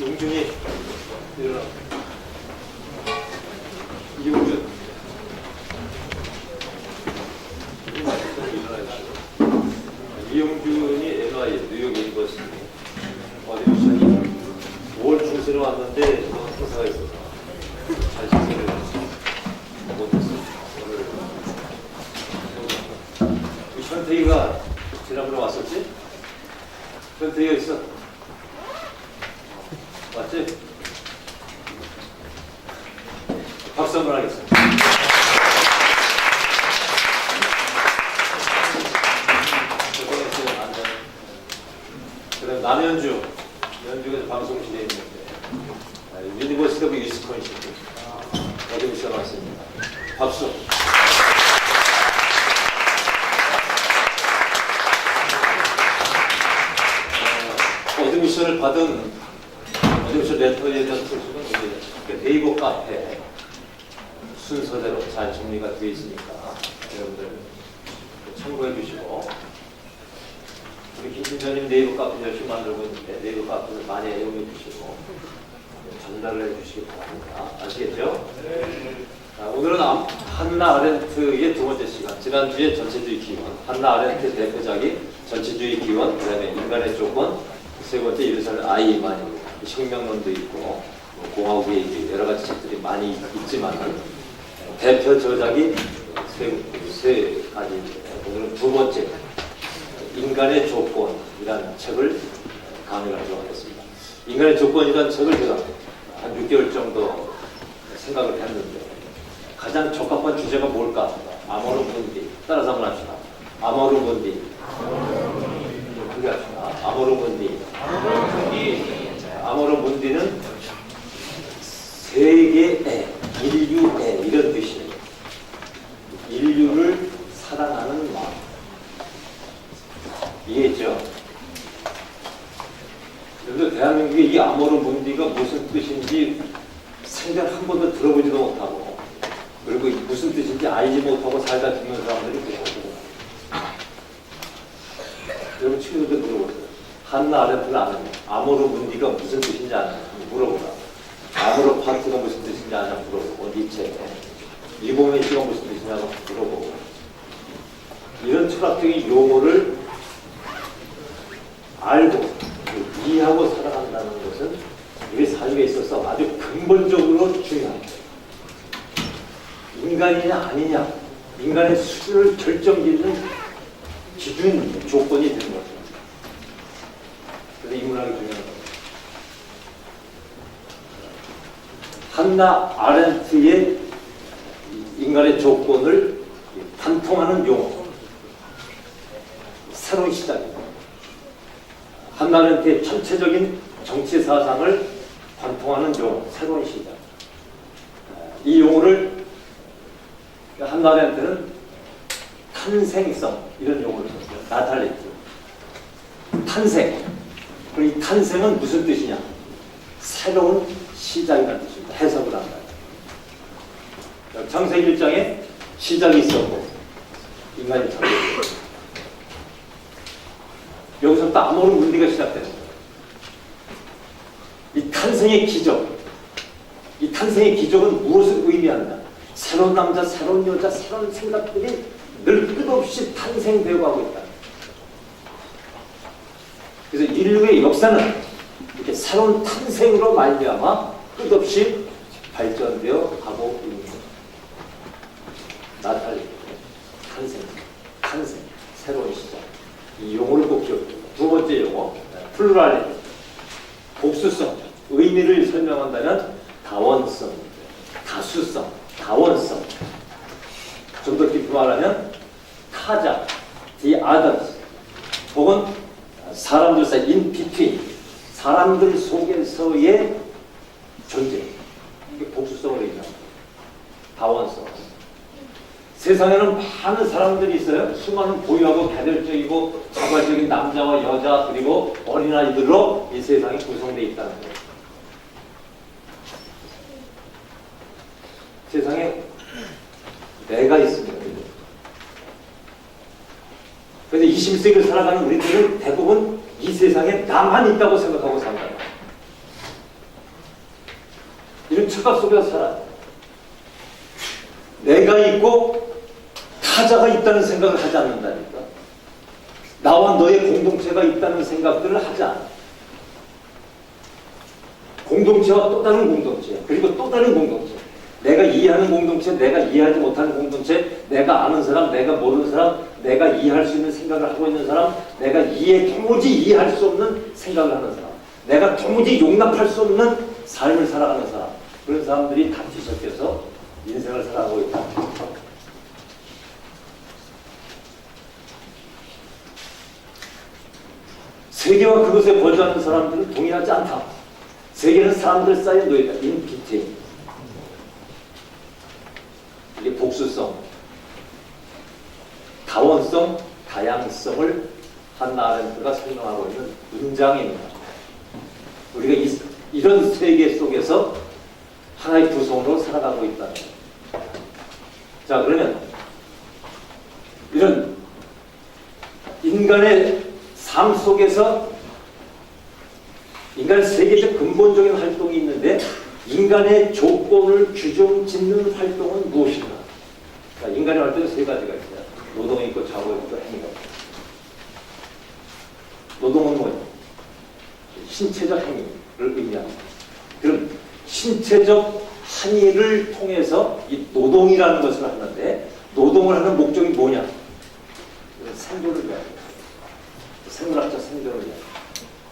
용준이 일어나. 이용준. 이용준이 NY 뉴욕 유니버시티 어디미션이 5월 중순에 왔는데 뭐 행사가 있어서 잘 신청을 못했어. 오늘 우리 현태기가 지난번에 왔었지? 현태기가 있어. 맞지? 박수 한번 하겠습니다. 그다음 남현주, 연주가 방송실에 있는데 아, 유니버시티 오브 위스콘신 어디 미션 왔습니다. 박수. 어, 어드 미션을 받은 렌터에 대한 소식은 이제 그 네이버 카페 순서대로 잘 정리가 되어 있으니까 여러분들 참고해 주시고 우리 김신자님 네이버 카페 열심히 만들고 있는데 네이버 카페를 많이 애용해 주시고 전달을 해 주시기 바랍니다. 아시겠죠? 자, 오늘은 암- 한나 아렌트의 두 번째 시간. 지난주에 전체주의 기원, 한나 아렌트 대표작이 전체주의 기원, 그 다음에 인간의 조건, 세 번째 일선 아이만입니다. 혁명론도 있고 뭐 공화국의 얘기, 여러 가지 책들이 많이 있지만은 대표 저작이 세, 세 가지인데 오늘은 두 번째 인간의 조건이라는 책을 강의하도록 하겠습니다. 인간의 조건이라는 책을 제가 한 6개월 정도 생각을 했는데 가장 적합한 주제가 뭘까? 아모르 문디. 따라서 한번 합시다. 아모르 문디. 크게 합시다. 아모르 문디. 아모르 문디는 세계의 인류의 이런 뜻이에요. 인류를 사랑하는 마음. 이해했죠? 그래서 대한민국의 이 아모르 문디가 무슨 뜻인지 생전 한 번도 들어보지도 못하고 그리고 이게 무슨 뜻인지 알지 못하고 살다 죽는 사람들이 계시고 여러분 친구들도 물어보세요. 한나 아르트는 아는 아모르 문디가 무슨 뜻인지 아냐 물어보라. 아모르 파트가 무슨 뜻인지 아냐 물어보고 니체 이봉민 씨가 무슨 뜻이냐고 물어보고 이런 철학적인 용어를 알고 이해하고 살아간다는 것은 우리 삶에 있어서 아주 근본적으로 중요합니다. 인간이냐 아니냐 인간의 수준을 결정짓는 기준 조건이 되는 거죠. 그래서 이 문학이 중요한 겁니다. 한나 아렌트의 인간의 조건을 관통하는 용어 새로운 시작입니다. 한나 아렌트의 전체적인 정치 사상을 관통하는 용어 새로운 시작 이 용어를 한나라한테는 탄생성 이런 용어를 썼어요. 나탈리티. 탄생. 그리고 이 탄생은 무슨 뜻이냐? 새로운 시작이라는 뜻입니다. 해석을 한다. 창세기 1장에 시작이 있었고 인간이 창조됐고 여기서부터 아모르 문디가 시작되는. 이 탄생의 기적. 이 탄생의 기적은 무엇을 의미한다? 새로운 남자, 새로운 여자, 새로운 생각들이 늘 끝없이 탄생되고 하고 있다. 그래서 인류의 역사는 이렇게 새로운 탄생으로 말미암아 끝없이 발전되어 가고 있는 거다. 나탈리 탄생, 탄생, 새로운 시작. 이 용어를 꼭 기억해요. 두 번째 용어, 플루랄리티, 복수성, 의미를 설명한다면 다원성, 다수성, 다원성. 좀 더 깊이 말하면 타자, the others, 혹은 사람들 사이 between, 사람들 속에서의 존재. 이게 복수성을 의미합니다. 다원성. 세상에는 많은 사람들이 있어요. 수많은 보유하고 개별적이고 자발적인 남자와 여자 그리고 어린아이들로 이 세상이 구성되어 있다는 거예요. 세상에 내가 있습니다. 그래서 21세기를 살아가는 우리들은 대부분 이 세상에 나만 있다고 생각하고 산다. 이런 착각 속에서 살아요. 내가 있고 타자가 있다는 생각을 하지 않는다니까. 나와 너의 공동체가 있다는 생각들을 하지 않아. 공동체와 또 다른 공동체, 그리고 또 다른 공동체. 내가 이해하는 공동체, 내가 이해하지 못하는 공동체, 내가 아는 사람, 내가 모르는 사람, 내가 이해할 수 있는 생각을 하고 있는 사람, 내가 이해 도무지 이해할 수 없는 생각을 하는 사람, 내가 도무지 용납할 수 없는 삶을 살아가는 사람, 그런 사람들이 다 뒤섞여서 인생을 살아가고 있다. 세계와 그것에 거주하는 사람들은 동의하지 않다. 세계는 사람들 사이에 놓여있다. 인피티. 이게 복수성, 다원성, 다양성을 한나 아렌트가 설명하고 있는 문장입니다. 우리가 이, 이런 세계 속에서 하나의 구성으로 살아가고 있다는 거예요. 자, 그러면 이런 인간의 삶 속에서 인간의 세계적 근본적인 활동이 있는데 인간의 조건을 규정 짓는 활동은 무엇인가? 자, 인간의 활동은 세 가지가 있어요. 노동이 있고 작업이 있고 행위가 있고. 노동은 뭐예요? 신체적 행위를 의미합니다. 그럼 신체적 행위를 통해서 이 노동이라는 것을 하는데 노동을 하는 목적이 뭐냐? 생존을 위하여 생물학적 생존을 위하여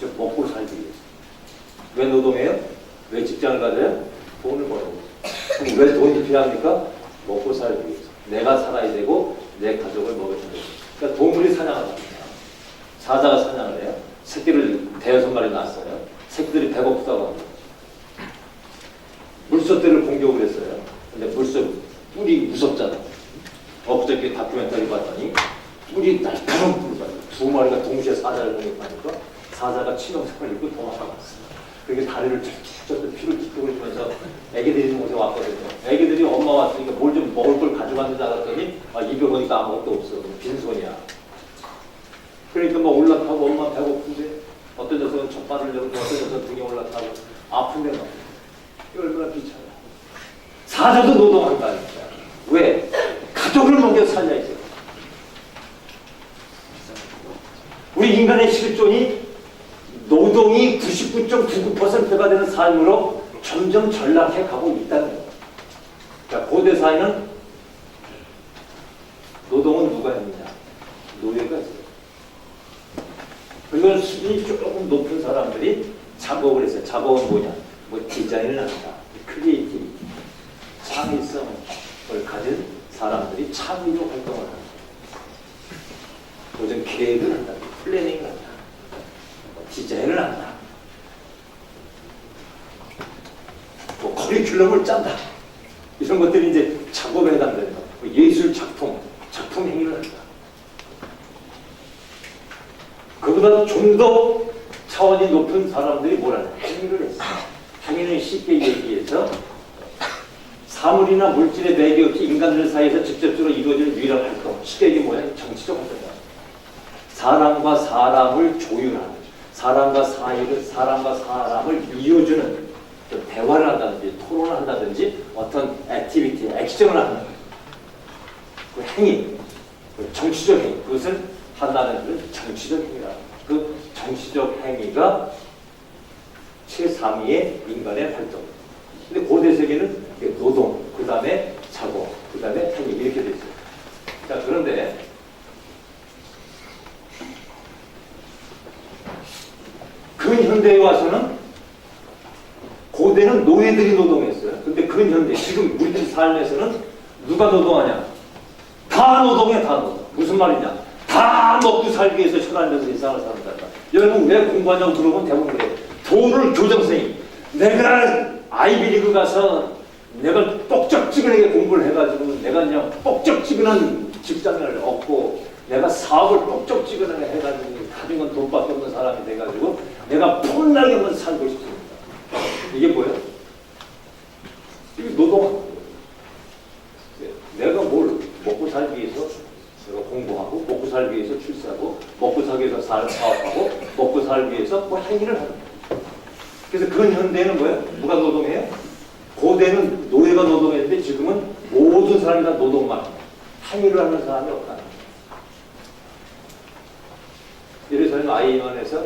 즉 먹고 살기 위해서 왜 노동해요? 왜 직장을 가져요? 돈을 그럼 왜 돈이 필요합니까? 먹고 살기 위해서 내가 살아야 되고 내 가족을 먹여야 되고 그러니까 동물이 사냥하다 사자가 사냥을 해요 새끼를 대여섯 마리 낳았어요 새끼들이 배고프다고 합니다 물소떼를 공격을 했어요 근데 물소 뿔이 무섭잖아 엊그저께 다큐멘터리 봤더니 뿔이 날카로운 가지고 두 마리가 동시에 사자를 공격하니까 사자가 치명상을 입고 도망갔어 그게 다리를 쫙쫙 피를 쭉 흘리면서 애기들이 있는 곳에 왔거든요. 애기들이 엄마 왔으니까 뭘 좀 먹을 걸 가져갔는지 알았더니 아, 입에 보니까 아무것도 없어. 빈손이야. 그러니까 막 올라타고 엄마 배고픈데 어떤 녀석은 젖바를 내고 어떤 녀석은 등에 올라타고 아픈데 막 얼마나 비참해. 사자도 노동한다니까. 왜? 가족을 먹여 살려야지. 우리 인간의 실존이 노동이 99.99%가 되는 삶으로 점점 전락해 가고 있다는 거예요. 그러니까 고대 사회는 노동은 누가 했느냐? 노예가 했어요. 그리고 수준이 조금 높은 사람들이 작업을 했어요. 작업은 뭐냐? 뭐 디자인을 한다. 크리에이티비티, 창의성을 가진 사람들이 창의로 활동을 한다. 요즘 계획을 한다. 플래닝을 한다. 디자인을 한다. 뭐 커리큘럼을 짠다. 이런 것들이 이제 작업에 거. 뭐 예술 작품, 작품 행위를 한다. 그보다 좀 더 차원이 높은 사람들이 뭐라 해? 행위를 했어. 행위는 쉽게 얘기해서 사물이나 물질의 매개 없이 인간들 사이에서 직접적으로 이루어지는 유일한 활동. 쉽게 얘기해 뭐야? 정치적 활동이야. 사람과 사람을 조율하는, 사람과 사이를, 사람과 사람을 이어주는 그 대화를 한다든지 토론을 한다든지 어떤 액티비티, 액션을 하는 그 행위, 그 정치적 행위, 그것을 한다는 그 정치적 행위라. 그 정치적 행위가 최상위의 인간의 활동. 근데 고대 세계는 노동, 그 다음에 작업, 그 다음에 행위 이렇게 돼 있어요. 자 그런데 근현대에 와서는 고대는 노예들이 노동했어요. 근데 근현대, 지금 우리들 삶에서는 누가 노동하냐? 다 노동해, 다 노동. 무슨 말이냐? 다 먹고 살기 위해서 천안에서 세상을 산다. 여러분 왜 공부하냐고 물어보면 대부분 그래요. 돈을 교정생이 내가 아이비리그 가서 내가 뻑적지근하게 공부를 해가지고 내가 그냥 뻑적지근한 직장을 얻고 내가 사업을 뻑적지근하게 해가지고 가진 건 돈밖에 없는 사람이 돼가지고 내가 폼나게만 살고 싶습니다. 이게 뭐예요? 이게 노동. 내가 뭘 먹고 살기 위해서 내가 공부하고 먹고 살기 위해서 출세하고 먹고 살기 위해서 사- 사업하고 먹고 살기 위해서 뭐 행위를 하는 거예요. 그래서 근현대에는 뭐예요? 누가 노동해요? 고대는 노예가 노동했는데 지금은 모든 사람이 다 노동만. 항의를 하는 사람이 없다. 이래서는 아이언에서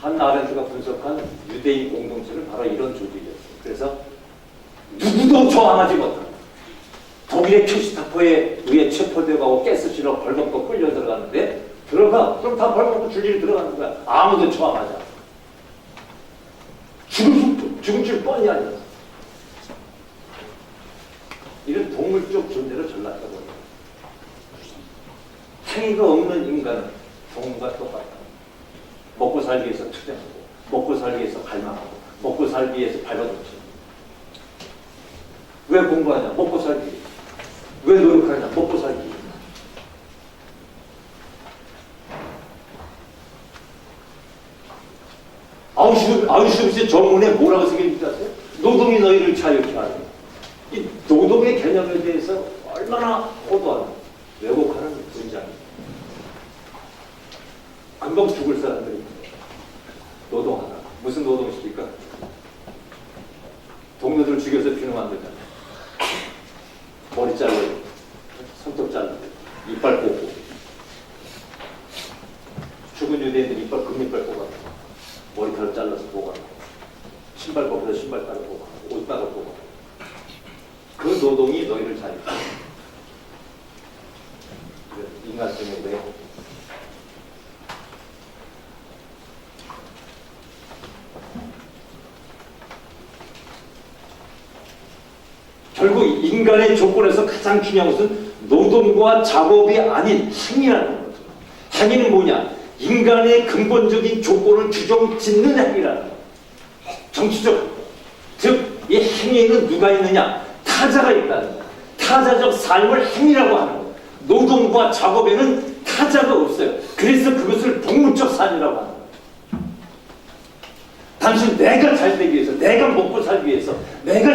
한 아렌트가 분석한 유대인 공동체는 바로 이런 조직이었어요. 그래서 누구도 저항하지 못한다. 독일의 큐시타포에 의해 체포되고 가스실로 벌먹고 끌려 들어가는데 들어가 그럼 다 벌먹고 줄줄이 들어가는 거야. 아무도 않아. 죽을 죽을 줄 뻔히 알렸어. 이런 동물적 존재를 전락하고 있다. 행위가 없는 인간은 동물과 똑같다. 먹고 살기 위해서 투쟁하고, 먹고 살기 위해서 갈망하고, 먹고 살기 위해서 발버둥치고. 왜 공부하냐? 먹고 살기. 위해. 왜 노력하냐? 먹고 살기. 위해. 아우슈, 아우슈비츠 전문에 뭐라고 쓰겠는지 아세요? 노동이 너희를 자유케 하는. 이 노동의 개념에 대해서 얼마나 호도하는, 왜곡하는 문장입니다. 금방 죽을 사람들이 노동하다. 무슨 노동 시킬까? 동료들 죽여서 피는 만들잖아. 머리 잘라요. 손톱 잘라요. 이빨 뽑고. 죽은 유대인들 이빨 금이빨 뽑아. 머리카락 잘라서 보관하고. 신발 뽑혀서 신발가락 보관하고. 옷가락 보관하고. 그 노동이 너희를 자유해. 인간성의 왜 결국 인간의 조건에서 가장 중요한 것은 노동과 작업이 아닌 행위라는 거죠. 행위는 뭐냐? 인간의 근본적인 조건을 규정 짓는 행위라는 거죠. 정치적, 즉, 이 행위에는 누가 있느냐? 타자가 있다는. 타자적 삶을 행위라고 하는 거예요. 노동과 작업에는 타자가 없어요. 그래서 그것을 동물적 삶이라고 하는 거예요. 단순히 내가 잘 되기 위해서, 내가 먹고 살기 위해서, 내가